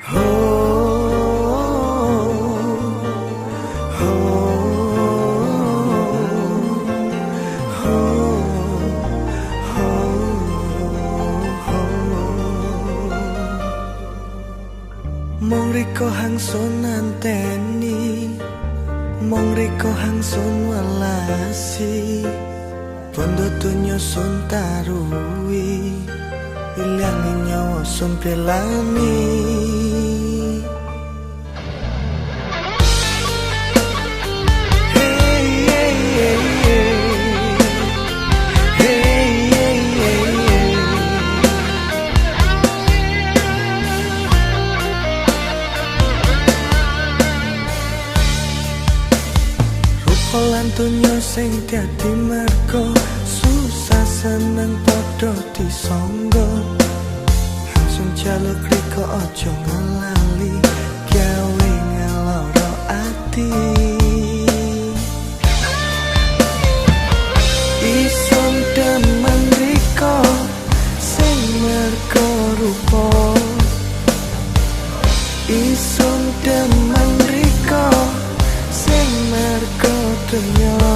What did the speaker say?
Mong riko hang sun anteni Mong riko hang sun walasi Pondo tunyo sun tarui Ilangi nyawa sun pelani Tunyo sing dadi mergo susah seneng padha disangga. Langsung jaluk riko aja ngelali gawe ngeloro ati of your